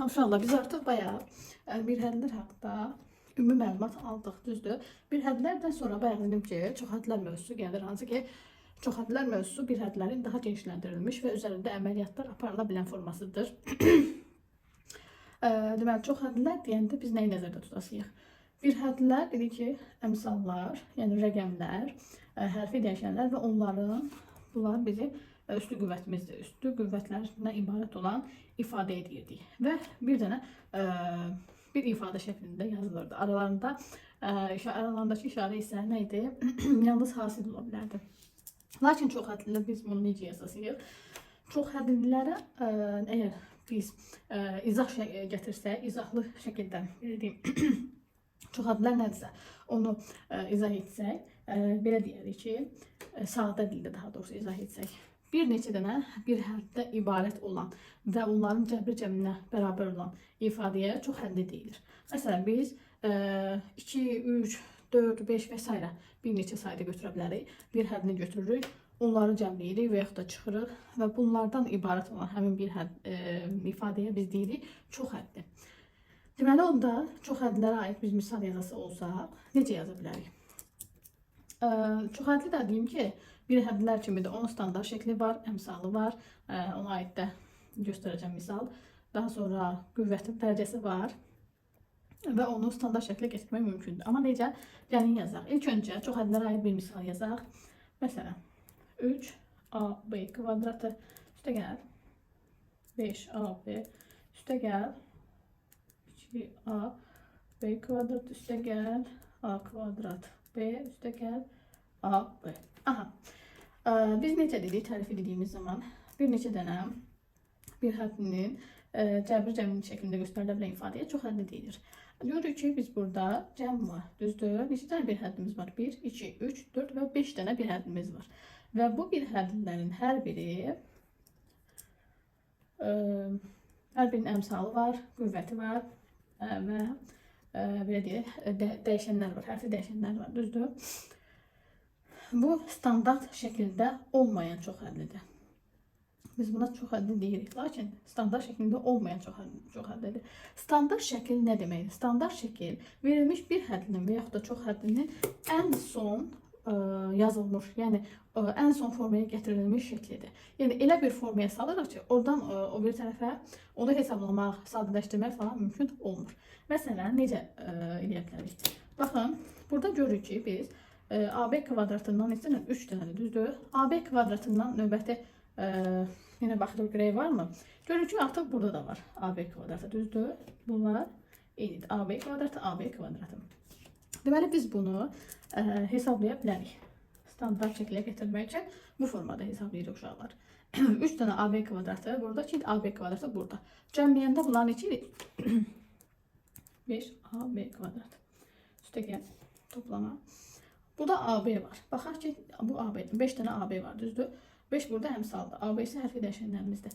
Uşaqlar biz artıq bayağı ə, bir hədlər haqqında ümumi məlumat aldıq, düzdür? Bir hədlərdən sonra bayaq dedim ki, çox hədlər mövzusu gəlir, hansı ki, çox hədlər mövzusu bir hədlərin daha genişləndirilmiş və üzərində əməliyyatlar aparıla bilən formasıdır. Ə, Deməli, çox hədlər deyəndə biz nəyi nəzərdə tutasıyıq? Bir hədlər dedik ki, əmsallar, yəni rəqəmlər, ə, hərfi dəyişənlər və onların bunlar bizim ə, üstü qüvvətimizdir. Üstü qüvvətlərindən ibarət olan ifadə edirdik. Və bir dənə ə, bir ifadə şəklində yazılırdı. Aralarında işa- aralarındakı işarə isə nə idi? Yalnız hasil ola bilərdi. Lakin çox hədli biz bunu necə yazasıyıq? Çox hədlilərə ə, əgər biz ə, izah şə gətirsək, izahlı şəkildə belə deyim, çox hədlər nədirsə, onu ə, izah etsək, ə, belə deyərik ki, sadə dildə daha doğrusu izah etsək, bir neçə dənə bir hərfdə ibarət olan və onların cəbri cəminə bərabər olan ifadəyə çox hədli deyilir. Məsələn, biz ə, 2, 3, 4, 5 və s. bir neçə sayda götürə bilərik. Bir həddini götürürük, onları cəmləyirik və yaxud da çıxırıq və bunlardan ibarət olan həmin bir hədd, ə, ifadəyə biz deyirik çox hədli. Deməli onda çox hədlərə aid biz misal yazası olsaq, necə yaza bilərik? Ə, çox hədli də deyim ki, bir hədlər kimi də onun standart şəkli var, əmsalı var. Ə, ona aid də göstərəcəm misal. Daha sonra qüvvətin dərəcəsi var və onu standart şəklə gətirmək mümkündür. Amma necə? Gəlin yazaq. İlk öncə çox hədlərə aid bir misal yazaq. Məsələn, 3AB kvadratı üstə gəl 5AB üstə gəl 2AB kvadrat üstə gəl A kvadrat B üstə gəl AB. Aha. Ə, Biz necə dedik tərifi dediyimiz zaman bir neçə dənə bir hədinin ə, cəbri cəminin şəklində göstərilə bilən ifadəyə çox hədli deyilir. Görürük ki, biz burada cəm var, düzdür? Neçə dənə bir həddimiz var? 1, 2, 3, 4 və 5 dənə bir həddimiz var. Və bu bir hədlərin hər biri ə, hər birinin əmsalı var, qüvvəti var ə, və ə, belə deyək, də, dəyişənlər var, hərfi dəyişənlər var, düzdür? Bu standart şəkildə olmayan çox hədlidir. Biz buna çox hədli deyirik, lakin standart şəklində olmayan çox hədli, çox hədlidir. Standart şəkil nə deməkdir? Standart şəkil verilmiş bir hədlinin və yaxud da çox hədlinin ən son ə, yazılmış, yəni ə, ən son formaya gətirilmiş şəklidir. Yəni elə bir formaya salırıq ki, oradan ə, o bir tərəfə onu hesablamaq, sadələşdirmək falan mümkün olmur. Məsələn, necə ə, eləyə bilərik? Baxın, burada görürük ki, biz ə, AB kvadratından dənə 3 dənədir, düzdür? AB kvadratından növbəti ə, yenə baxırıq görək varmı? Görürük ki, artıq burada da var AB kvadratı, düzdür? Bunlar eynidir. AB kvadratı, AB kvadratı. Deməli biz bunu ə, hesablaya bilərik. Standart şəklə gətirmək üçün bu formada hesablayırıq uşaqlar. 3 dənə AB kvadratı, burada 2 AB kvadratı burada. Cəmləyəndə bunların neçə 5 AB kvadrat. Üstə gəl, toplama. Burada AB var. Baxaq ki, bu AB, 5 dənə AB var, düzdür? 5 burada əmsaldır. AB isə hərfi dəyişənlərimizdir.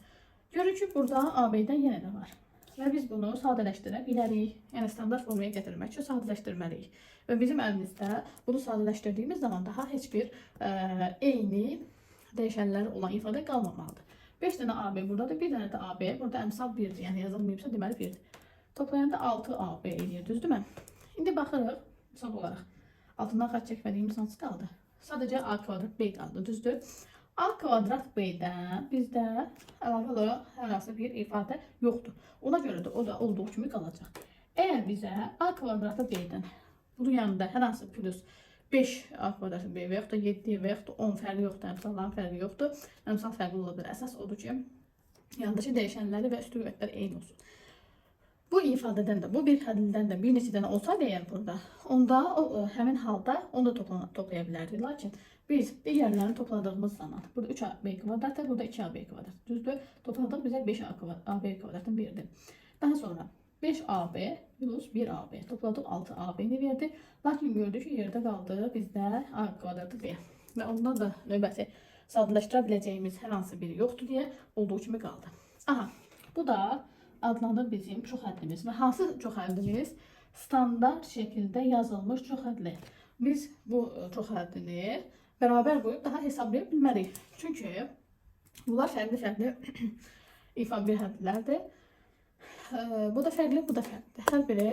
Görürük ki, burada AB-dən yenə də var. Və biz bunu sadələşdirə bilərik. Yəni standart formaya gətirmək üçün sadələşdirməliyik. Və bizim əlimizdə bunu sadələşdirdiyimiz zaman daha heç bir ə, eyni dəyişənlər olan ifadə qalmamalıdır. 5 dənə AB buradadır, bir dənə də AB. Burada əmsal 1-dir. Yəni yazılmayıbsa deməli 1-dir. Toplayanda 6 AB eləyir, düzdürmü? İndi baxırıq misal olaraq. Altından xətt çəkmədiyimiz hansı qaldı? Sadəcə A kvadrat B qaldı, düzdür? A kvadrat B-dən bizdə əlavə olaraq bir ifadə yoxdur. Ona görə də o da olduğu kimi qalacaq. Əgər bizə A kvadratı B-dən bunun yanında hər hansı plus 5 A kvadratı B və yaxud da 7 və yaxud da 10 fərqi yoxdur, əmsalların fərqi yoxdur. Əmsal fərqli ola bilər. Əsas odur ki, yandakı dəyişənləri və üstü eyni olsun. Bu ifadədən də, bu bir hədildən də bir neçə dənə olsaydı əgər burada, onda o, o, həmin halda onu da toplana, toplaya. Lakin biz digərlərini topladığımız zaman, burada 3AB kvadratı, burada 2AB kvadratı, düzdür? Topladıq bizə 5AB kvadratın verdi. Daha sonra 5AB plus 1AB topladıq 6AB-ni verdi. Lakin gördük ki, yerdə qaldı bizdə A kvadratı B. Və ondan da növbəti sadələşdirə biləcəyimiz hər hansı biri yoxdur deyə olduğu kimi qaldı. Aha, bu da adlanır bizim çox hədlimiz. Və hansı çox hədlimiz? Standart şəkildə yazılmış çox hədli. Biz bu e, çox həddini bərabər qoyub daha hesablaya bilmərik. Çünki bunlar fərqli-fərqli ifa bir hədlərdir. e, bu da fərqli, bu da fərqli. Hər biri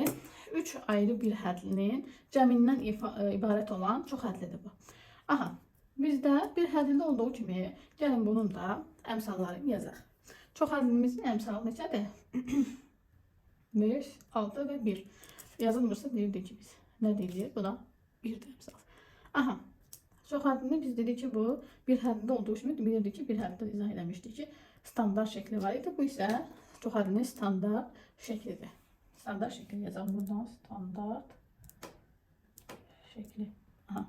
3 ayrı bir hədlinin cəmindən e, ibarət olan çox hədlidir bu. Aha, bizdə bir hədlində olduğu kimi gəlin bunun da əmsallarını yazaq. Çox hədlimizin əmsalı neçədir? 5, 6 və 1. Yazılmırsa deyirdik ki biz. Nə deyilir? Buna 1 də əmsal. Aha. Çox hədlində biz dedik ki bu bir hədlində olduğu kimi bilirdik ki bir həddə izah eləmişdik ki standart şəkli var idi. Bu isə çox hədlinin standart şəklidir. Standart şəkli yazalım buradan. Standart şəkli. Aha.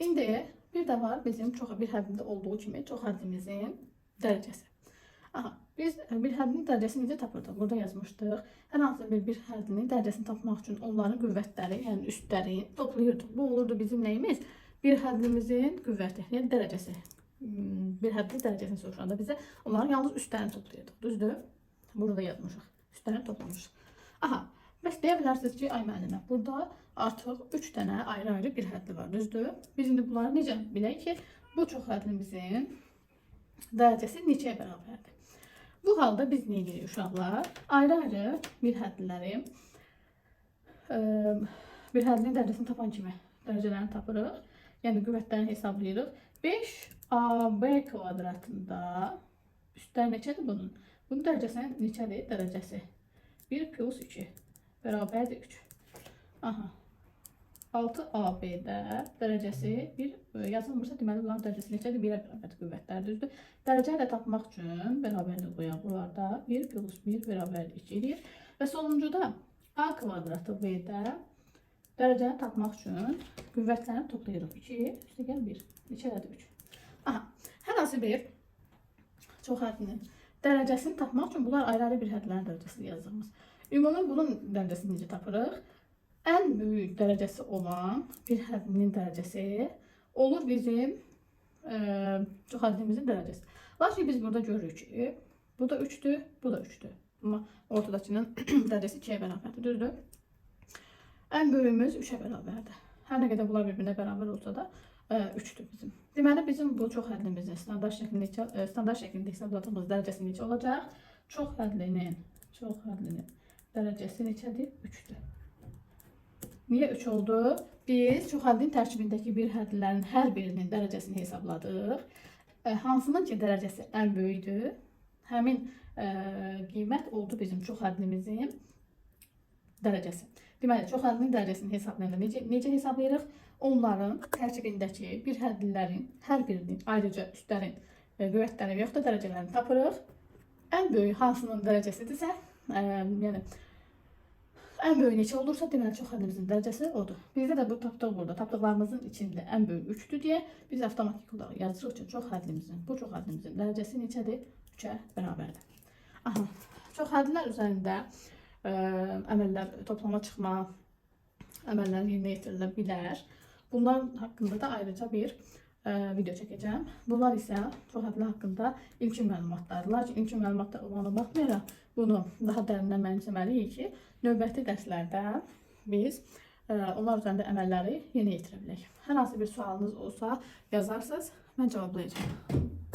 İndi bir də var bizim çox bir həddə olduğu kimi çox həddimizin dərəcəsi. Aha, biz e, bir həddin dərəcəsini necə tapırdıq? Burada yazmışdıq. Hər hansı bir bir həddinin dərəcəsini tapmaq üçün onların qüvvətləri, yəni üstləri toplayırdıq. Bu olurdu bizim nəyimiz? Bir həddimizin qüvvəti, yəni dərəcəsi. Hmm, Bir həddin dərəcəsini soruşanda bizə onların yalnız üstlərini toplayırdıq. Düzdür? Burada yazmışıq. Üstlərini toplamışıq. Aha, bəs deyə bilərsiniz ki, ay müəllimə, burada artıq 3 dənə ayrı-ayrı bir həddi var. Düzdür? Biz indi bunları necə bilək ki, bu çox həddimizin dərəcəsi neçəyə bərabərdir? Bu halda biz nə edirik uşaqlar? Ayrı-ayrı bir hədləri ə, bir həddin dərəcəsini tapan kimi dərəcələrini tapırıq. Yəni qüvvətlərini hesablayırıq. 5AB kvadratında üstlər neçədir bunun? Bunun dərəcəsi neçədir? Dərəcəsi 1 plus 2 bərabərdir 3. Aha. 6AB-də dərəcəsi 1 yazılmırsa deməli bunların dərəcəsi neçədir? 1-ə bərabərdir qüvvətlər, düzdür? Dərəcəni də tapmaq üçün bərabərlik qoyaq bunlarda 1 plus 1 bərabərdir 2 edir. Və sonuncuda A kvadratı B-də dərəcəni tapmaq üçün qüvvətlərini toplayırıq. 2 üstə gəl 1. Neçədir 3? Aha. Hər hansı bir çox həddinin dərəcəsini tapmaq üçün bunlar ayrı-ayrı bir hədlərin dərəcəsini yazırıq. Ümumi bunun dərəcəsini necə tapırıq? Ən böyük dərəcəsi olan bir həddinin dərəcəsi olur bizim e, çox həddimizin dərəcəsi. Lakin biz burada görürük ki, bu da 3-dür, bu da 3-dür. Amma ortadakının dərəcəsi 2-yə bərabərdir, düzdür? Ən böyüyümüz 3-ə bərabərdir. Hər nə qədər bunlar bir-birinə olsa da 3-dür bizim. Deməli bizim bu çox həddimizin standart şəklində e, standart şəklində hesabladığımız dərəcəsi necə olacaq? Çox həddlinin, çox həddlinin dərəcəsi neçədir? 3-dür. Niyə 3 oldu? Biz çox həddin tərkibindəki bir həddlərin hər birinin dərəcəsini hesabladıq. E, hansının ki dərəcəsi ən böyükdür? Həmin e, qiymət oldu bizim çox həddimizin dərəcəsi. Deməli, çox həddin dərəcəsini hesablayanda necə, necə hesablayırıq? Onların tərkibindəki bir həddlərin hər birinin ayrıca üstlərin e, qüvvətləri və yaxud da dərəcələrini tapırıq. Ən böyük hansının dərəcəsidirsə, e, yəni ən böyük neçə olursa, deməli çox həddimizin dərəcəsi odur. Bizdə də bu tapdıq burada. Tapdıqlarımızın içində ən böyük 3-dür deyə biz avtomatik olaraq yazırıq ki, çox həddimizin, bu çox həddimizin dərəcəsi neçədir? 3-ə bərabərdir. Aha. Çox həddlər üzərində ə, əməllər toplama çıxma əməllər yerinə yetirilə bilər. Bunlar haqqında da ayrıca bir ə, video çəkəcəm. Bunlar isə çox həddlər haqqında ilkin məlumatlardır. Lakin ilkin məlumatlar olmağına baxmayaraq bunu daha dərindən mənimsəməliyik ki, növbəti dərslərdə biz ə, onlar üzərində əməlləri yerinə yetirə bilək. Hər hansı bir sualınız olsa yazarsınız, mən cavablayacağam.